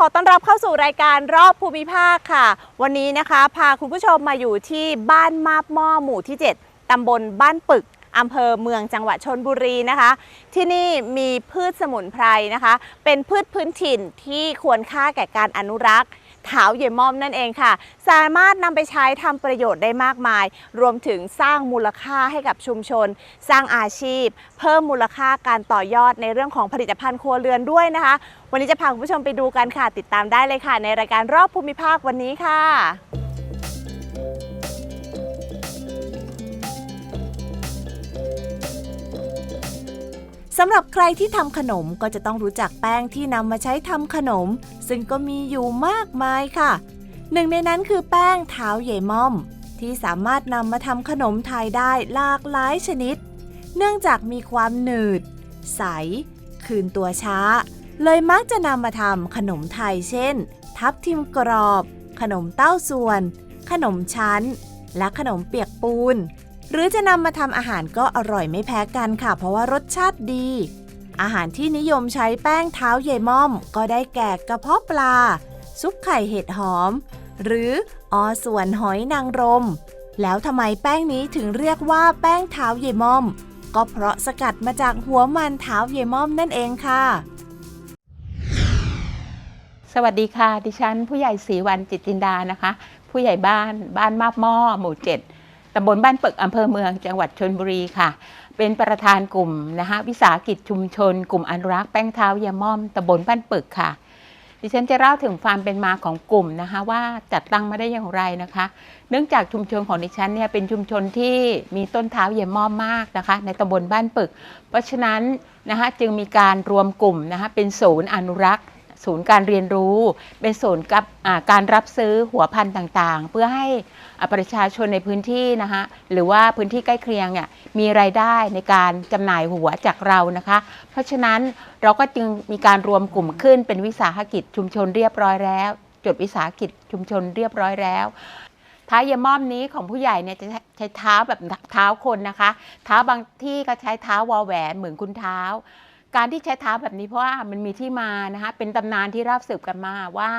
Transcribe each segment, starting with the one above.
ขอต้อนรับเข้าสู่รายการรอบภูมิภาคค่ะ วันนี้นะคะพาคุณผู้ชมมาอยู่ที่บ้านมาบหม้อหมู่ที่ 7 ตำบลบ้านปึกอำเภอเมืองจังหวัดชนบุรีนะคะ ที่นี่มีพืชสมุนไพรนะคะ เป็นพืชพื้นถิ่นที่ควรค่าแก่การอนุรักษ์ เถาเยมอมนั่นเองค่ะ สามารถนำไปใช้ทำประโยชน์ได้มากมาย รวมถึงสร้างมูลค่าให้กับชุมชน สร้างอาชีพ เพิ่มมูลค่าการต่อยอดในเรื่องของผลิตภัณฑ์ครัวเรือนด้วยนะคะ วันนี้จะพาคุณผู้ชมไปดูกันค่ะ ติดตามได้เลยค่ะ ในรายการรอบภูมิภาควันนี้ค่ะ สำหรับใครที่ทำขนมก็จะต้องรู้จักแป้งที่นำมาใช้ทำขนม ซึ่งก็มีอยู่มากมายค่ะ หนึ่งในนั้นคือแป้งเท้าเยม่อม ที่สามารถนำมาทำขนมไทยได้หลากหลายชนิด เนื่องจากมีความหนืด ใส คืนตัวช้า เลยมักจะนำมาทำขนมไทยเช่น ทับทิมกรอบ ขนมเต้าส่วน ขนมชั้น และขนมเปียกปูน หรือจะนำมาทำอาหารก็อร่อยไม่แพ้กันค่ะ เพราะว่ารสชาติดี อาหารที่นิยมใช้แป้งเท้าเยม่อม ก็ได้แก่กระเพาะปลา ซุปไข่เห็ดหอม หรืออส่วนหอยนางรม แล้วทำไมแป้งนี้ถึงเรียกว่าแป้งเท้าเยม่อม ก็เพราะสกัดมาจากหัวมันเท้าเยม่อมนั่นเองค่ะสวัสดีค่ะ ดิฉันผู้ใหญ่ศรีวันจิตตินดานะคะ ผู้ใหญ่บ้านบ้านมาบหม้อหมู่เจ็ดำบลบ้านเปึกอำเภอเมืองจังหวัดชนบุรีค่ะ เป็นประธานกลุ่มนะคะวิสาหกิจชุมชน กลุ่มอนุรักษ์แป้งเท้ายาม่อมตำบลบ้านเปึกค่ะ ดิฉันจะเล่าถึงความเป็นมาของกลุ่มนะคะว่าจัดตั้งมาได้อย่างไรนะคะ เนื่องจากชุมชนของดิฉันเนี่ยเป็นชุมชนที่มีต้นเท้าเยาม่อมมากนะคะ ในตำบลบ้านปึก เพราะฉะนั้นนะคะจึงมีการรวมกลุ่มนะคะเป็นศูนย์อนุรักษ์ศูนย์การเรียนรู้ เป็นศูนย์กับการรับซื้อหัวพันธุ์ต่างๆ เพื่อให้ ประชาชนในพื้นที่นะคะหรือว่าพื้นที่ใกล้เคียงเนี่ยมีรายได้ในการจำหน่ายหัวจากเรานะคะ เพราะฉะนั้นเราก็จึงมีการรวมกลุ่มขึ้นเป็นวิสาหกิจชุมชนเรียบร้อยแล้ว จดวิสาหกิจชุมชนเรียบร้อยแล้วท้ายาม่อมนี้ของผู้ใหญ่เนี่ยจะใช้เท้าแบบเท้าคนนะคะ เท้าบางที่ก็ใช้เท้าวอแหวนเหมือนคุณเท้า การที่ใช้เท้าแบบนี้เพราะว่ามันมีที่มานะคะเป็นตำนานที่เล่าสืบกันมาว่า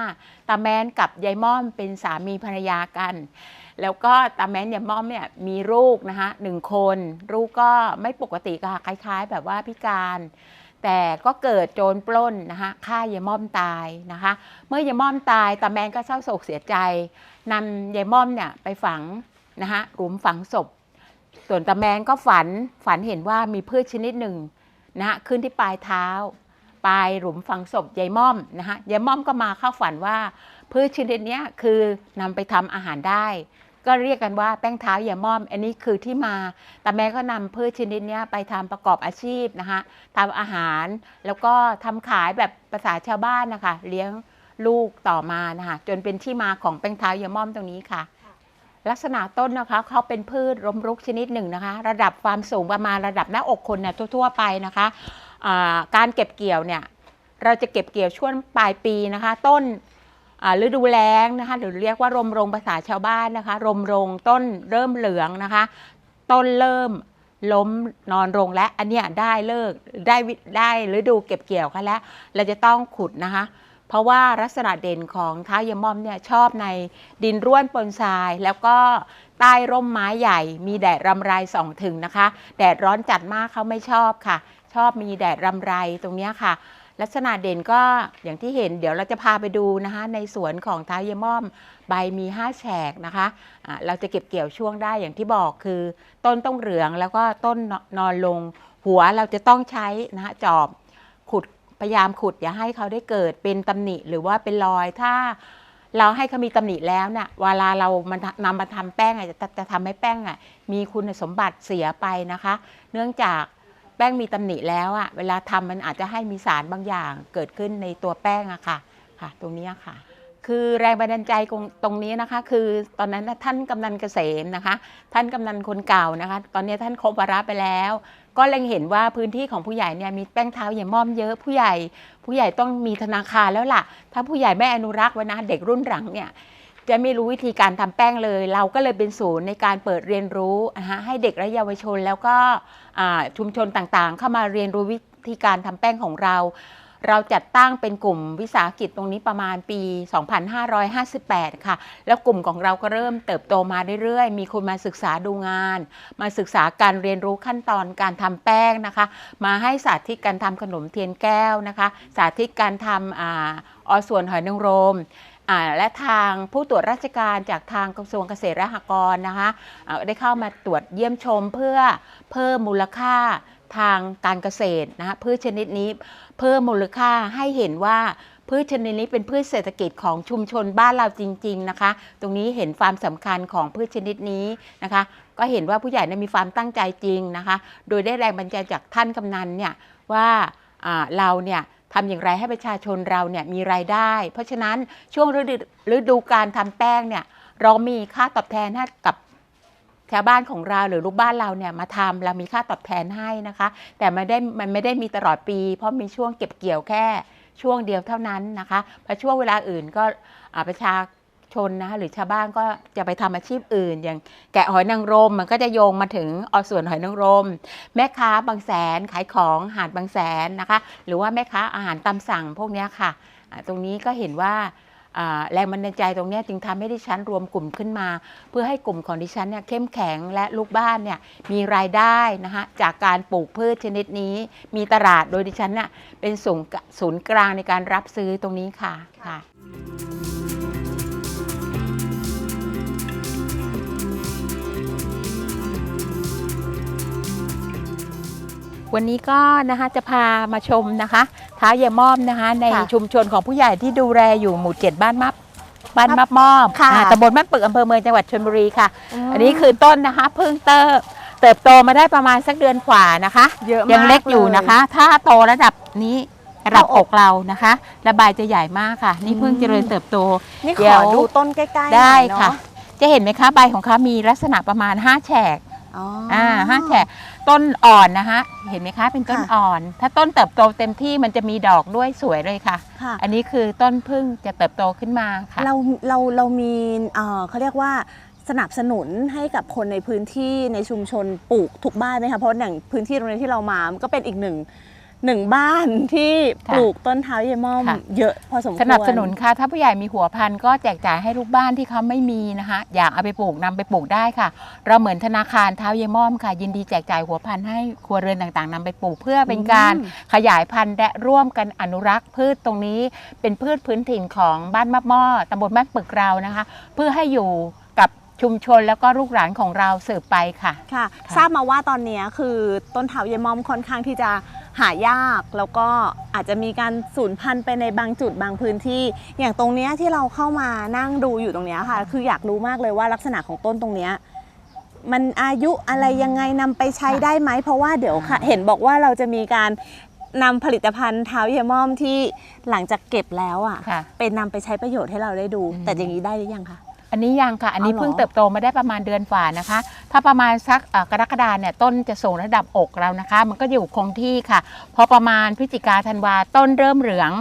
ตาแมนกับยายม่อมเป็นสามีภรรยากัน แล้วก็ตาแมนยายม่อมเนี่ยมีลูกนะคะหนึ่งคนลูกก็ไม่ปกติค่ะคล้ายๆ แบบว่าพิการ แต่ก็เกิดโจรปล้นนะคะฆ่ายายม่อมตายนะคะ เมื่อยายม่อมตายตาแมนก็เศร้าโศกเสียใจนำยายม่อมเนี่ยไปฝังนะคะหลุมฝังศพ ส่วนตาแมนก็ฝันฝันเห็นว่ามีพืชชนิดหนึ่งนะฮะขึ้นที่ปลายเท้าปลายหลุมฝังศพยายม่อมนะฮะยายม่อมก็มาเข้าฝันว่าพืชชนิดเนี้ยคือนำไปทำอาหารได้ ก็เรียกกันว่าแป้งเท้ายายม่อม อันนี้คือที่มาตาแม่ก็นำพืชชนิดนี้ไปทำประกอบอาชีพนะคะทำอาหาร แล้วก็ทำขายแบบภาษาชาวบ้านนะคะ เลี้ยงลูกต่อมานะคะจนเป็นที่มาของแป้งเท้ายายม่อมตรงนี้ค่ะ ลักษณะต้นนะคะเขาเป็นพืชล้มรุกชนิดหนึ่งนะคะ ระดับความสูงประมาณระดับหน้าอกคนเนี่ยทั่ว ๆ ไปนะคะาการเก็บเกี่ยวเนี่ยเราจะเก็บเกี่ยวช่วงปลายปีนะคะ ต้น ฤดูแล้งนะคะหรือเรียกว่ารมรงภาษาชาวบ้านนะคะ รมรงต้นเริ่มเหลืองนะคะ ต้นเริ่มล้มนอนลงและอันเนี้ยได้เลิกได้ได้ฤดูเก็บเกี่ยวกันแล้ว เราจะต้องขุดนะคะ เพราะว่าลักษณะเด่นของท้ายมอมเนี่ยชอบในดินร่วนปนทราย แล้วก็ใต้ร่มไม้ใหญ่ มีแดดรำไรส่องถึงนะคะ แดดร้อนจัดมากเขาไม่ชอบค่ะ ชอบมีแดดรำไรตรงเนี้ยค่ะ ลักษณะเด่นก็อย่างที่เห็นเดี๋ยวเราจะพาไปดูนะคะ ในสวนของท้ายมอมใบมี 5 แฉกนะคะะเราจะเก็บเกี่ยวช่วงได้อย่างที่บอกคือ ต้นต้องเหลืองแล้วก็ต้นนอนลง หัวเราจะต้องใช้นะคะจอบขุดพยายามขุดอย่าให้เขาได้เกิดเป็นตำหนิหรือว่าเป็นรอยถ้าเราให้เขามีตำหนิแล้วเนี่ยเวลาเรามันนำมาทำแป้งอะจะจะทำให้แป้งอะมีคุณสมบัติเสียไปนะคะ เนื่องจาก แป้งมีตำหนิแล้วอะเวลาทำมันอาจจะให้มีสารบางอย่างเกิดขึ้นในตัวแป้งอะค่ะค่ะ ตรงนี้ค่ะ คือแรงบันดาลใจตรงนี้นะคะ คือตอนนั้นท่านกำนันเกษมนะคะ ท่านกำนันคนเก่านะคะ ตอนนี้ท่านครบวาระไปแล้ว ก็เล็งเห็นว่าพื้นที่ของผู้ใหญ่เนี่ยมีแป้งเท้าอย่าม่อมเยอะผู้ใหญ่ ผู้ใหญ่ต้องมีธนาคารแล้วล่ะ ถ้าผู้ใหญ่ไม่อนุรักษ์ไว้นะเด็กรุ่นหลังเนี่ย จะไม่รู้วิธีการทำแป้งเลย เราก็เลยเป็นศูนย์ในการเปิดเรียนรู้นะคะให้เด็กและเยาวชน แล้วก็ชุมชนต่างๆ เข้ามาเรียนรู้วิธีการทำแป้งของเรา เราจัดตั้งเป็นกลุ่มวิสาหกิจตรงนี้ประมาณปี 2558 ค่ะ แล้วกลุ่มของเราก็เริ่มเติบโตมาเรื่อยๆ มีคนมาศึกษาดูงาน มาศึกษาการเรียนรู้ขั้นตอนการทำแป้งนะคะ มาให้สาธิตการทำขนมเทียนแก้วนะคะ สาธิตการทำออส่วนหอยนางรม และทางผู้ตรวจราชการจากทางกระทรวงเกษตรและหกรณ์นะคะได้เข้ามาตรวจเยี่ยมชมเพื่อเพิ่มมูลค่าทางการเกษตรนะคะพืชชนิดนี้เพิ่มมูลค่าให้เห็นว่าพืชชนิดนี้เป็นพืชเศรษฐกิจของชุมชนบ้านเราจริง ๆนะคะ ตรงนี้เห็นความสำคัญของพืชชนิดนี้นะคะ ก็เห็นว่าผู้ใหญ่เนี่ยมีความตั้งใจจริงนะคะ โดยได้แรงบันดาลใจจากท่านกำนันเนี่ยว่าเราเนี่ย ทำอย่างไรให้ประชาชนเราเนี่ยมีรายได้ เพราะฉะนั้นช่วงฤดูฤดูการทำแป้งเนี่ยเรามีค่าตอบแทนให้กับชาวบ้านของเราหรือลูกบ้านเราเนี่ยมาทำเรามีค่าตอบแทนให้นะคะ แต่มันได้มันไม่ได้มีตลอดปี เพราะมีช่วงเก็บเกี่ยวแค่ช่วงเดียวเท่านั้นนะคะพอช่วงเวลาอื่นก็ประชา ชนนะคะหรือชาวบ้านก็จะไปทำอาชีพอื่น อย่างแกะหอยนางรมมันก็จะโยงมาถึงอส่วนหอยนางรม แม่ค้าบางแสนขายของหาดบางแสนนะคะ หรือว่าแม่ค้าอาหารตามสั่งพวกนี้ค่ะ ตรงนี้ก็เห็นว่าแรงบันดาลใจตรงนี้จึงทำให้ดิฉันรวมกลุ่มขึ้นมา เพื่อให้กลุ่มของดิฉันเนี่ยเข้มแข็งและลูกบ้านเนี่ยมีรายได้นะคะจากการปลูกพืชชนิดนี้ มีตลาดโดยดิฉันเนี่ยเป็นศูนย์ศูนย์กลางในการรับซื้อตรงนี้ค่ะค่ะ วันนี้ก็นะคะจะพามาชมนะคะท้าวเยายม่อมนะคะ ในค่ะชุมชนของผู้ใหญ่ที่ดูแลอยู่หมู่เจ็ดบ้านมับบ้านมับม่อมค่ะอ่าตำบลบ้านปึกอำเภอเมืองจังหวัดชลบุรีค่ะ อันนี้คือต้นนะคะเพิ่งเติบเติบโตมาได้ประมาณสักเดือนกว่านะคะเยอะมากยังเล็กอยู่เลยนะคะ ถ้าโตระดับนี้ระดับเท่าอกกเรานะคะ ระบายจะใหญ่มากค่ะ นี่เพิ่งอืมเจริญเติบโตนี่เดี๋ขยอวดูต้นใกล้ๆได้หน่อยเนอค่ะ จะเห็นไหมคะใบของเขามีลักษณะประมาณ 5 แฉกอ๋อออ่าห้าแฉก ต้นอ่อนนะคะเห็นไหมคะ เป็นต้นค่ะอ่อน ถ้าต้นเติบโตเต็มที่มันจะมีดอกด้วยสวยเลยค่ะ ค่ะ อันนี้คือต้นพึ่งจะเติบโตขึ้นมาค่ะ เราเราเรามีเอ่อเขาเรียกว่าสนับสนุนให้กับคนในพื้นที่ในชุมชนปลูกทุกบ้านไหมคะเพราะอย่างพื้นที่ตรงนี้ที่เรามามันก็เป็นอีกหนึ่ง หนึ่งบ้านที่ค่ะปลูกต้นเท้าเยายม่อม ค่ะ เยอะพอสมควร สนับสนุนค่ะ ถ้าผู้ใหญ่มีหัวพันธุ์ก็แจกจ่ายให้ลูกบ้านที่เขาไม่มีนะคะ อยากเอาไปปลูกนำไปปลูกได้ค่ะ เราเหมือนธนาคารเท้าเยายม่อมค่ะ ยินดีแจกจ่ายหัวพันธุ์ให้ครัวเรือนต่างๆนำไปปลูกเพื่อเป็นการอืม ขยายพันธุ์และร่วมกันอนุรักษ์ พืชตรงนี้เป็นพืชพื้นถิ่นของบ้านมะม่อตำบลบ้านปึกเรานะคะ เพื่อให้อยู่กับชุมชนแล้วก็ลูกหลานของเราสืบไปค่ะ ค่ะค่ะทราบมาว่าตอนนี้คือต้นเท้าเยายม่อมค่อนข้างที่จะ หายากแล้วก็อาจจะมีการสูญพันธุ์ไปในบางจุดบางพื้นที่ อย่างตรงเนี้ยที่เราเข้ามานั่งดูอยู่ตรงเนี้ยค่ะ คืออยากรู้มากเลยว่าลักษณะของต้นตรงเนี้ยมันอายุอะไรยังไงนำไปใช้ค่ะได้ไหม เพราะว่าเดี๋ยวค่ะเห็นบอกว่าเราจะมีการนำผลิตภัณฑ์เท้าเยายม่อมที่หลังจากเก็บแล้วอะค่ะ เป็นนำไปใช้ประโยชน์ให้เราได้ดูอืมแต่อย่างนี้ได้หรือยังคะ อันนี้ยังค่ะ อันนี้อ๋อเหรอ เพิ่งเติบโตมาได้ประมาณเดือนฝ่านะคะ ถ้าประมาณสักกรกฎาเนี่ยต้นจะสูงระดับอกเรานะคะ มันก็อยู่คงที่ค่ะพอประมาณพฤศจิกาธันวาต้นเริ่มเหลือง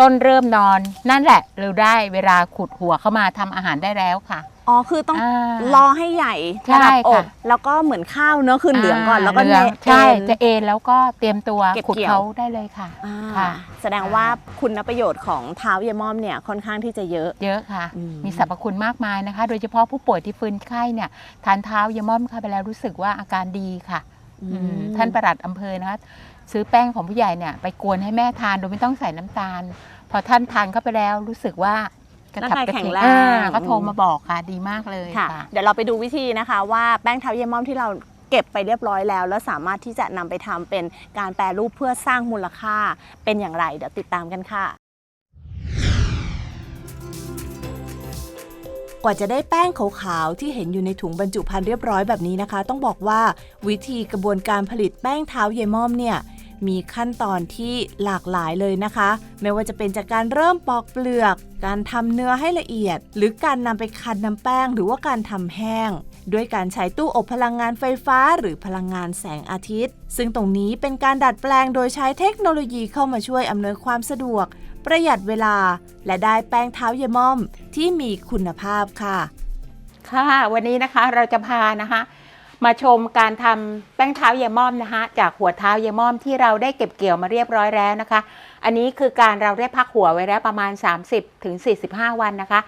ต้นเริ่มนอน นั่นแหละเราได้เวลาขุดหัวเข้ามาทำอาหารได้แล้วค่ะ อ๋อคือต้องอ่ารอให้ใหญ่ใช่ระดับอกค่ะ แล้วก็เหมือนข้าวเนอะคือเหลืองก่อนแล้วก็เหลืองเนใช่เอ็นจะ เอ็นแล้วก็เตรียมตัวเก็บขุดเกี่ยว เขาได้เลยค่ะอ่าค่ะ แสดงว่าคุณประโยชน์ของเท้าเยายม่อมเนี่ยค่อนข้างที่จะเยอะ เยอะค่ะ อืม มีสรรพคุณมากมายนะคะ โดยเฉพาะผู้ป่วยที่ฟื้นไข้เนี่ยทานเท้ายาม่อมเข้าไปแล้วรู้สึกว่าอาการดีค่ะอือืมมท่านประหลัดอำเภอนะคะซื้อแป้งของผู้ใหญ่เนี่ยไปกวนให้แม่ทานโดยไม่ต้องใส่น้ำตาล พอท่านทานเข้าไปแล้วรู้สึกว่า กระฉับกระร่างกายแข็งเฉงแรง อ่าก็โทรมาบอกค่ะดีมากเลยค่ะ ค่ะ เดี๋ยวเราไปดูวิธีนะคะ ว่าแป้งเท้าเยายม่อมที่เราเก็บไปเรียบร้อยแล้ว แล้วสามารถที่จะนำไปทำเป็นการแปรรูปเพื่อสร้างมูลค่าเป็นอย่างไร เดี๋ยวติดตามกันค่ะ กว่าจะได้แป้งขาวๆที่เห็นอยู่ในถุงบรรจุภัณฑ์เรียบร้อยแบบนี้นะคะ ต้องบอกว่าวิธีกระบวนการผลิตแป้งเท้าเยม่อมเนี่ย มีขั้นตอนที่หลากหลายเลยนะคะ ไม่ว่าจะเป็นจากการเริ่มปอกเปลือก การทำเนื้อให้ละเอียด หรือการนำไปคั้นน้ำแป้ง หรือว่าการทำแห้ง ด้วยการใช้ตู้อบพลังงานไฟฟ้า หรือพลังงานแสงอาทิตย์ ซึ่งตรงนี้เป็นการดัดแปลงโดยใช้เทคโนโลยีเข้ามาช่วยอำนวยความสะดวก ประหยัดเวลา และได้แป้งเท้าเยม่อม ที่มีคุณภาพค่ะ ค่ะ วันนี้นะคะเราจะพานะคะ มาชมการทำแป้งเท้าเยม่อมนะคะจากหัวเท้าเยม่อมที่เราได้เก็บเกี่ยวมาเรียบร้อยแล้วนะคะ อันนี้คือการเราได้พักหัวไว้แล้วประมาณ 30ถึง45วันนะคะ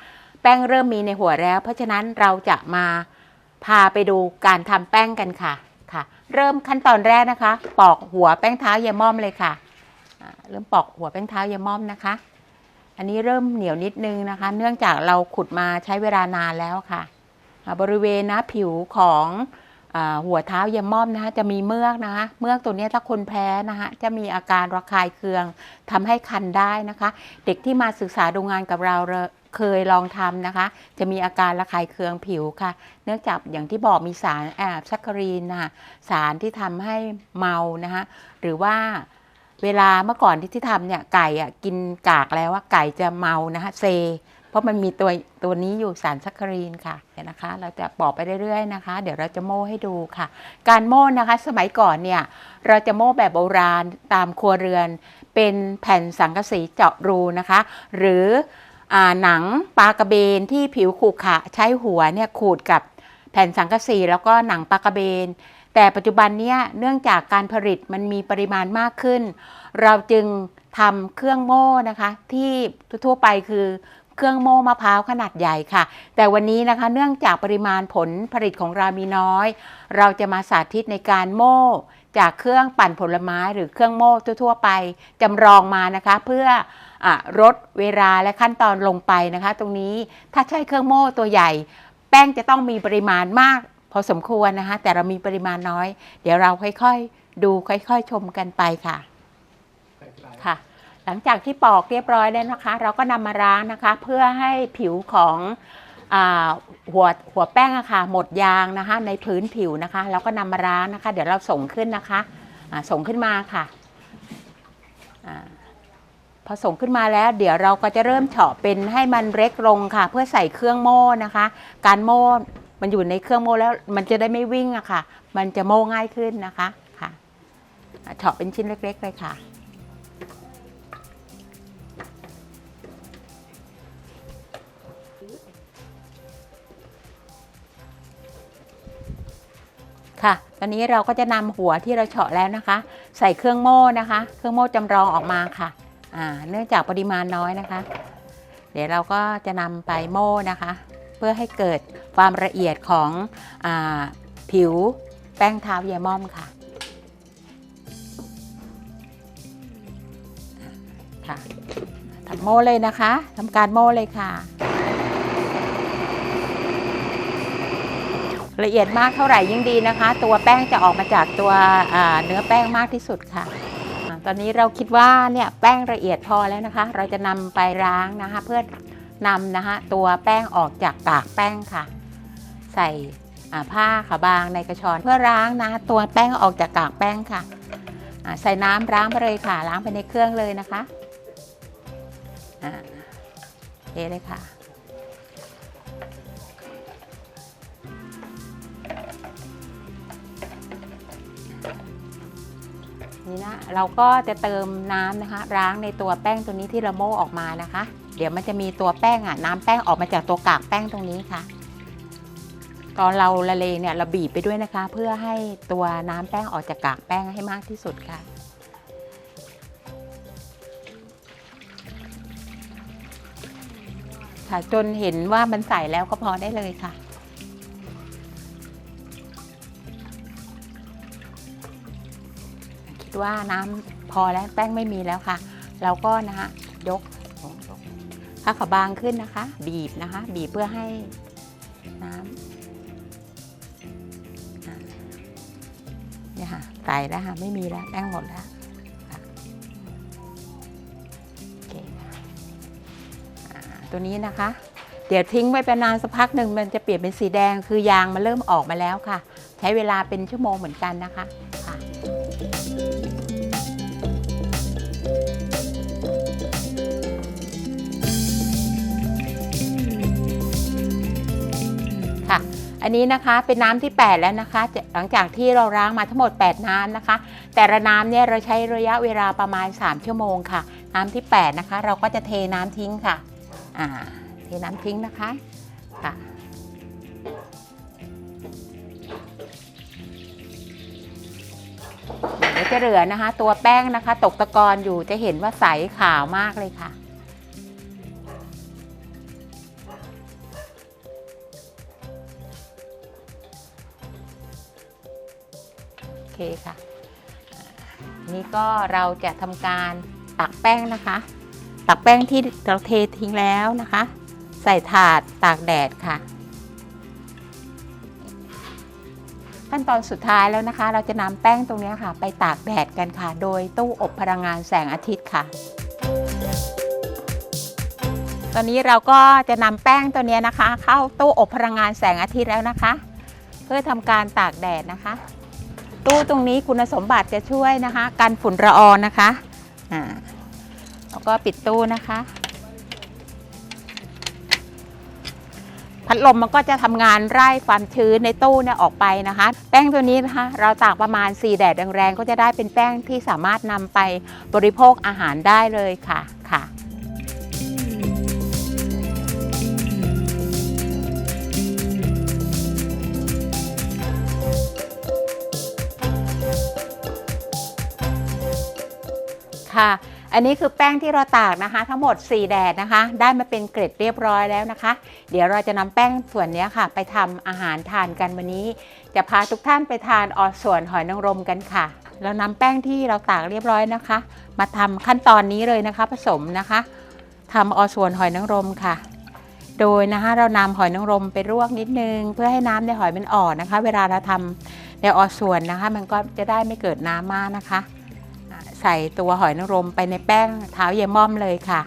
แป้งเริ่มมีในหัวแล้ว เพราะฉะนั้นเราจะมาพาไปดูการทำแป้งกันค่ะค่ะ เริ่มขั้นตอนแรกนะคะ ปอกหัวแป้งเท้าเยม่อมเลยค่ะเริ่มปอกหัวแป้งเท้าเยม่อมนะคะ อันนี้เริ่มเหนียวนิดนึงนะคะ เนื่องจากเราขุดมาใช้เวลานานแล้วค่ะ บริเวณนะผิวของ หัวเท้าเยมม่อมนะคะจะมีเมือกนะคะเมือกตัวนี้ถ้าคนแพ้นะคะจะมีอาการระคายเคืองทำให้คันได้นะคะ เด็กที่มาศึกษาดูงานกับเราเคยลองทำนะคะ จะมีอาการระคายเคืองผิวค่ะ เนื่องจากอย่างที่บอกมีสารแอบซัคครีนนะคะสารที่ทำให้เมานะคะหรือว่าเวลาเมื่อก่อนที่ที่ทำเนี่ยไก่อะกินกากแล้วว่าไก่จะเมานะคะเซ เพราะมันมีตัวตัวนี้อยู่สารซัคคารีนค่ะเดี๋ยวนะคะ เราจะปอกไปเรื่อยๆนะคะ เดี๋ยวเราจะโม่ให้ดูค่ะ การโม่นะคะสมัยก่อนเนี่ยเราจะโม่แบบโบราณตามครัวเรือน เป็นแผ่นสังกะสีเจาะรูนะคะ หรืออหนังปลากระเบนที่ผิวขรุขะใช้หัวเนี่ยขูดกับแผ่นสังกะสีแล้วก็หนังปลากระเบน แต่ปัจจุบันเนี้ยเนื่องจากการผลิตมันมีปริมาณมากขึ้น เราจึงทำเครื่องโม่นะคะ ที่ทั่วไปคือ เครื่องโม่มะพร้าวขนาดใหญ่ค่ะ แต่วันนี้นะคะเนื่องจากปริมาณผลผลิตของเรามีน้อย เราจะมาสาธิตในการโม่จากเครื่องปั่นผลไม้หรือเครื่องโม่ทั่ว ๆ ไปจำลองมานะคะ เพื่ออะลดเวลาและขั้นตอนลงไปนะคะ ตรงนี้ถ้าใช้เครื่องโม่ตัวใหญ่ แป้งจะต้องมีปริมาณมากพอสมควรนะคะ แต่เรามีปริมาณน้อย เดี๋ยวเราค่อยๆ ดูค่อย ๆ ชมกันไปค่ะค่ะ หลังจากที่ปอกเรียบร้อยแล้วนะคะ เราก็นำมาล้างนะคะ เพื่อให้ผิวของอหัวหัวแป้งอะค่ะหมดยางนะคะ ในพื้นผิวนะคะเราก็นำมาล้างนะคะ เดี๋ยวเราส่งขึ้นนะคะส่งขึ้นมาค่ะอพอส่งขึ้นมาแล้ว เดี๋ยวเราก็จะเริ่มเฉาะเป็นให้มันเล็กลงค่ะ เพื่อใส่เครื่องโม่นะคะ การโม่มันอยู่ในเครื่องโม่แล้วมันจะได้ไม่วิ่งอะค่ะ มันจะโม่ง่ายขึ้นนะคะค่ะเฉาะเป็นชิ้นเล็ก ๆ เลยค่ะ อนนี้เราก็จะนำหัวที่เราเฉาะแล้วนะคะ ใส่เครื่องโม่นะคะ เครื่องโม่จำลองออกมาค่ะเนื่องจากปริมาณน้อยนะคะ เดี๋ยวเราก็จะนำไปโม่นะคะ เพื่อให้เกิดความละเอียดของอผิวแป้งเท้าเยม่อมค่ะค่ะทำโม่เลยนะคะทำการโม่เลยค่ะ ละเอียดมากเท่าไหร่ยิ่งดีนะคะ ตัวแป้งจะออกมาจากตัวเนื้อแป้งมากที่สุดค่ะ ตอนนี้เราคิดว่าเนี่ยแป้งละเอียดพอแล้วนะคะ เราจะนำไปล้างนะคะ เพื่อนำนะคะตัวแป้งออกจากกากแป้งค่ะ ใส่ผ้าขาวบางในกระชอนเพื่อล้างนะตัวแป้งออกจากกากแป้งค่ะ ใส่น้ำล้างไปเลยค่ะล้างไปในเครื่องเลยนะคะอ่าเทเลยค่ะ นี่นะเราก็จะเติมน้ำนะคะ ล้างในตัวแป้งตัวนี้ที่เราโม่ออกมานะคะ เดี๋ยวมันจะมีตัวแป้งอะน้ำแป้งออกมาจากตัวกากแป้งตรงนี้ค่ะ ตอนเราละเลงเนี่ยเราบีบไปด้วยนะคะ เพื่อให้ตัวน้ำแป้งออกจากกากแป้งให้มากที่สุดค่ะค่ะจนเห็นว่ามันใส่แล้วก็พอได้เลยค่ะ ว่าน้ำพอแล้วแป้งไม่มีแล้วค่ะ เราก็นะฮะยกผ้าขาวบางขึ้นนะคะ บีบนะคะ บีบเพื่อให้น้ำอ่าเนี่ยค่ะใส่แล้วค่ะไม่มีแล้วแป้งหมดแล้วโอเคค่ะตัวนี้นะคะ เดี๋ยวทิ้งไว้เป็นนานสักพักหนึ่งมันจะเปลี่ยนเป็นสีแดงคือยางมันเริ่มออกมาแล้วค่ะ ใช้เวลาเป็นชั่วโมงเหมือนกันนะคะ อันนี้นะคะเป็นน้ำที่ 8 แล้วนะคะ หลังจากที่เราล้างมาทั้งหมด 8 น้ำนะคะ แต่ละน้ำเนี่ยเราใช้ระยะเวลาประมาณ 3 ชั่วโมงค่ะ น้ำที่ 8 นะคะ เราก็จะเทน้ำทิ้งค่ะอ่าเทน้ำทิ้งนะคะค่ะเดี๋ยวจะเหลือนะคะ ตัวแป้งนะคะ ตกตะกอนอยู่จะเห็นว่าใสขาวมากเลยค่ะ เคค่ะนี่ก็เราจะทำการตักแป้งนะคะ ตักแป้งที่เราเททิ้งแล้วนะคะ ใส่ถาดตากแดดค่ะ ขั้นตอนสุดท้ายแล้วนะคะ เราจะนำแป้งตรงนี้ค่ะ ไปตากแดดกันค่ะ โดยตู้อบพลังงานแสงอาทิตย์ค่ะ ตอนนี้เราก็จะนำแป้งตัวนี้นะคะ เข้าตู้อบพลังงานแสงอาทิตย์แล้วนะคะ เพื่อทำการตากแดดนะคะ ตู้ตรงนี้คุณสมบัติจะช่วยนะคะกันฝุ่นละอองนะคะอ่าแล้วก็ปิดตู้นะคะ พัดลมมันก็จะทำงานไล่ความชื้นในตู้เนี่ยออกไปนะคะ แป้งตัวนี้นะคะ เราตากประมาณ 4 แดดแรงๆก็จะได้เป็นแป้งที่สามารถนำไปบริโภคอาหารได้เลยค่ะ ค่ะ อันนี้คือแป้งที่เราตากนะคะ ทั้งหมด 4 แดดนะคะ ได้มาเป็นเกร็ดเรียบร้อยแล้วนะคะ เดี๋ยวเราจะนำแป้งส่วนนี้ค่ะ ไปทำอาหารทานกันวันนี้ จะพาทุกท่านไปทานออส่วนหอยนางรมกันค่ะเรานำแป้งที่เราตากเรียบร้อยนะคะ มาทำขั้นตอนนี้เลยนะคะ ผสมนะคะทำออส่วนหอยนางรมค่ะ โดยนะคะเรานำหอยนางรมไปลวกนิดนึง เพื่อให้น้ำในหอยมันอ่อนนะคะ เวลาเราทำในออส่วนนะคะ มันก็จะได้ไม่เกิดน้ำมากนะคะ ใส่ตัวหอยนางรมไปในแป้งเท้าเยม่อมเลยค่ะ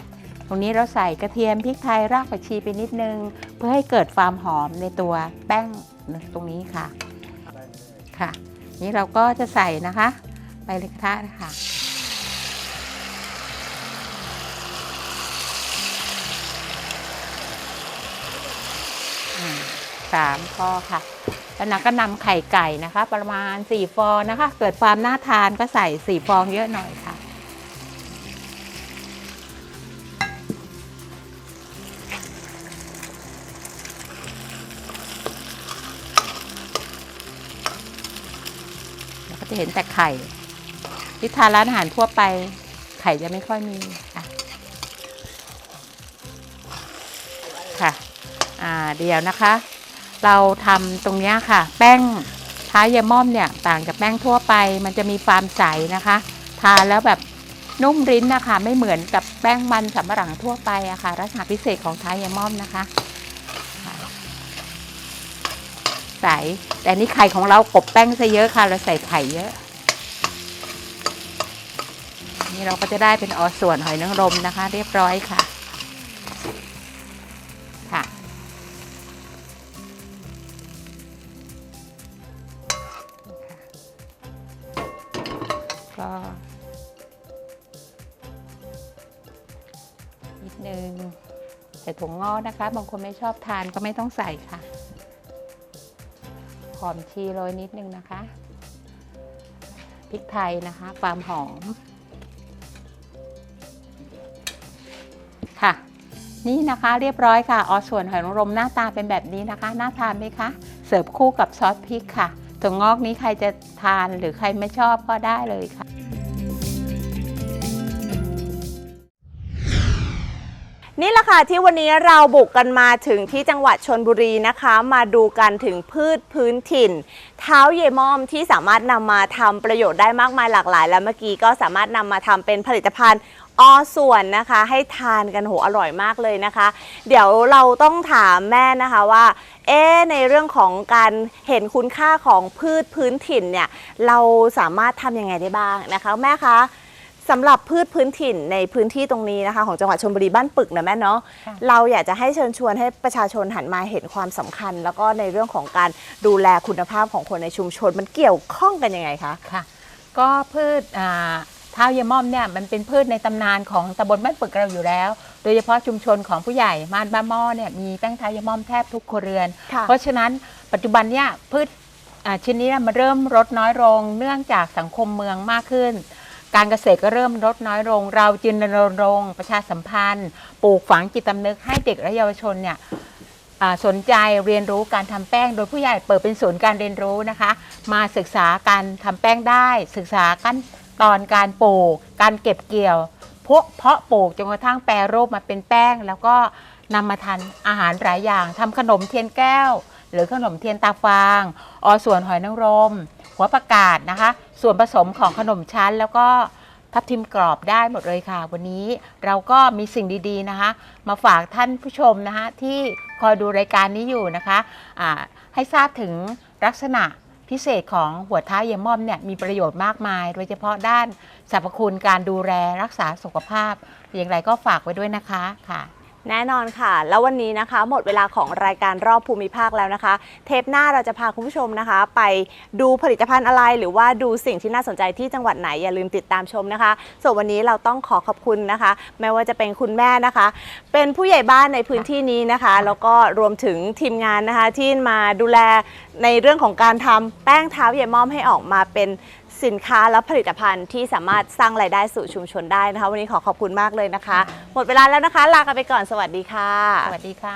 ตรงนี้เราใส่กระเทียมพริกไทยรากผักชีไปนิดนึง เพื่อให้เกิดความหอมในตัวแป้งตรงนี้ค่ะค่ะ นี่เราก็จะใส่นะคะ ไปเลยกระทะนะคะสามพอค่ะ แล้วนักก็นำไข่ไก่นะคะ ประมาณ 4 ฟองนะคะ เกิดความน่าทานก็ใส่ 4 ฟองเยอะหน่อยค่ะแล้วก็จะเห็นแต่ไข่ที่ทานร้านอาหารทั่วไปไข่จะไม่ค่อยมีค่ะค่ะ อ่าเดี๋ยวนะคะ เราทำตรงนี้ค่ะ แป้งท้ายยาม่อมเนี่ยต่างจากแป้งทั่วไป มันจะมีความใสนะคะ ทานแล้วแบบนุ่มริ้นนะคะ ไม่เหมือนกับแป้งมันสำปะหลังทั่วไปอะค่ะลักษณะพิเศษของท้ายยาม่อมนะคะใสแต่นี่ไข่ของเรากบแป้งซะเยอะค่ะ เราใส่ไข่เยอะ นี่เราก็จะได้เป็นออส่วนหอยนางรมนะคะ เรียบร้อยค่ะ ถั่วงอกนะคะ บางคนไม่ชอบทานก็ไม่ต้องใส่ค่ะ หอมชีโรยนิดนึงนะคะ พริกไทยนะคะ ความหอม ค่ะ นี่นะคะเรียบร้อยค่ะ ออส่วนหอยนางรมหน้าตาเป็นแบบนี้นะคะ น่าทานไหมคะ เสิร์ฟคู่กับซอสพริกค่ะถั่วงอกนี้ใครจะทานหรือใครไม่ชอบก็ได้เลยค่ะ นี่แหละค่ะที่วันนี้เราบุกกันมาถึงที่จังหวัดชนบุรีนะคะ มาดูกันถึงพืชพื้นถิ่น เท้าเยมอมที่สามารถนำมาทำประโยชน์ได้มากมายหลากหลาย และเมื่อกี้ก็สามารถนำมาทำเป็นผลิตภัณฑ์อส่วนนะคะให้ทานกันโหอร่อยมากเลยนะคะ เดี๋ยวเราต้องถามแม่นะคะว่า เอ๊ในเรื่องของการเห็นคุณค่าของพืชพื้นถิ่นเนี่ยเราสามารถทำยังไงได้บ้างนะคะ แม่คะ สำหรับพืชพื้นถิ่นในพื้นที่ตรงนี้นะคะ ของจังหวัดชลบุรีบ้านปึกนะแม่เนาะค่ะ เราอยากจะให้เชิญชวนให้ประชาชนหันมาเห็นความสำคัญ แล้วก็ในเรื่องของการดูแลคุณภาพของคนในชุมชน มันเกี่ยวข้องกันยังไงคะ ค่ะ ก็พืชอ่าเท้าเยายม่อมเนี่ยมันเป็นพืชในตำนานของตำบลบ้านปึกเราอยู่แล้ว โดยเฉพาะชุมชนของผู้ใหญ่ม่านบ้านหม้อเนี่ยมีแป้งเท้าเยายม่อมแทบทุกครัวเรือน ค่ะ เพราะฉะนั้นปัจจุบันเนี่ยพืชอ่าชนิดนี้มันเริ่มลดน้อยลงเนื่องจากสังคมเมืองมากขึ้น การเกษตรก็เริ่มลดน้อยลง เราจึงรณรงค์ประชาสัมพันธ์ ปลูกฝังจิตสำนึกให้เด็กและเยาวชนเนี่ยสนใจเรียนรู้การทำแป้ง โดยผู้ใหญ่เปิดเป็นศูนย์การเรียนรู้นะคะ มาศึกษาการทำแป้งได้ ศึกษาขั้นตอนการปลูก การเก็บเกี่ยวพวกเพาะปลูกจนกระทั่งแปรรูปมาเป็นแป้ง แล้วก็นำมาทานอาหารหลายอย่างทำขนมเทียนแก้ว หรือขนมเทียนตาฟางออส่วนหอยนางรม หัวประกาศนะคะ ส่วนผสมของขนมชั้นแล้วก็ทับทิมกรอบได้หมดเลยค่ะ วันนี้เราก็มีสิ่งดีๆนะคะ มาฝากท่านผู้ชมนะคะ ที่คอยดูรายการนี้อยู่นะคะอ่าให้ทราบถึงลักษณะพิเศษของหัวท้ายยม่อมเนี่ยมีประโยชน์มากมาย โดยเฉพาะด้านสรรพคุณการดูแลรักษาสุขภาพ อย่างไรก็ฝากไว้ด้วยนะคะค่ะ แน่นอนค่ะ แล้ววันนี้นะคะ หมดเวลาของรายการรอบภูมิภาคแล้วนะคะ เทปหน้าเราจะพาคุณผู้ชมนะคะ ไปดูผลิตภัณฑ์อะไร หรือว่าดูสิ่งที่น่าสนใจที่จังหวัดไหนอย่าลืมติดตามชมนะคะ ส่วนวันนี้เราต้องขอขอบคุณนะคะ ไม่ว่าจะเป็นคุณแม่นะคะ เป็นผู้ใหญ่บ้านในพื้นที่นี้นะคะ แล้วก็รวมถึงทีมงานนะคะที่มาดูแลในเรื่องของการทำแป้งเท้าเยายม่อมให้ออกมาเป็น สินค้าและผลิตภัณฑ์ที่สามารถสร้างรายได้สู่ชุมชนได้นะคะ วันนี้ขอขอบคุณมากเลยนะคะ หมดเวลาแล้วนะคะ ลากันไปก่อนสวัสดีค่ะ สวัสดีค่ะ